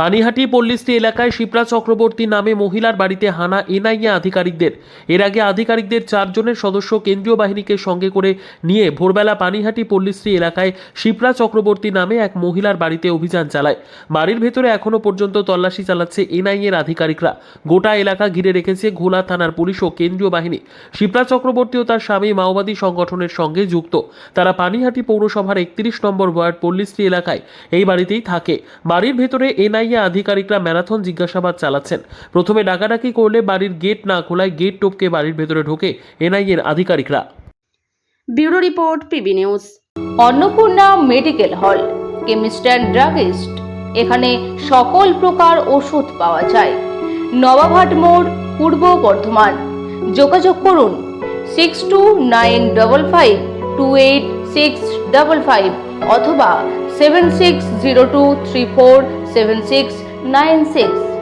পানিহাটি পল্লিস্তি এলাকায় শিপ্রা চক্রবর্তী নামে মহিলার বাড়িতে হানা এনআইএ আধিকারিকদের। এর আগে আধিকারিকদের চারজনের সদস্য কেন্দ্রীয় বাহিনীকে সঙ্গে করে নিয়ে ভোরবেলা পানিহাটি পল্লিশ্রী এলাকায় শিপ্রা চক্রবর্তী নামে এক মহিলার বাড়িতে অভিযান চালায়। বাড়ির ভেতরে এখনও পর্যন্ত তল্লাশি চালাচ্ছে এনআইএর আধিকারিকরা। গোটা এলাকা ঘিরে রেখেছে ঘোলা থানার পুলিশ ও কেন্দ্রীয় বাহিনী। শিপ্রা চক্রবর্তী ও তার স্বামী মাওবাদী সংগঠনের সঙ্গে যুক্ত। তারা পানিহাটি পৌরসভার একত্রিশ নম্বর ওয়ার্ড পল্লিশ্রী এলাকায় এই বাড়িতেই থাকে। বাড়ির ভেতরে এনআইএ আধিকারিকরা ম্যারাথন জিজ্ঞাসাবাদ চালাচ্ছেন। প্রথমে ডাকাডাকি করলে বাড়ির গেট না খোলায় গেট টপকে বাড়ির ভেতরে ঢোকে এনআইএর আধিকারিকরা। Bureau report PB news. Annapurna medical hall. Chemist and druggist. এখানে সকল প্রকার ওষুধ পাওয়া যায়। নবাবহাট মোড়, পূর্ব বর্ধমান। যোগাযোগ করুন six two nine double five two eight six double five অথবা seven six zero two three four seven six nine six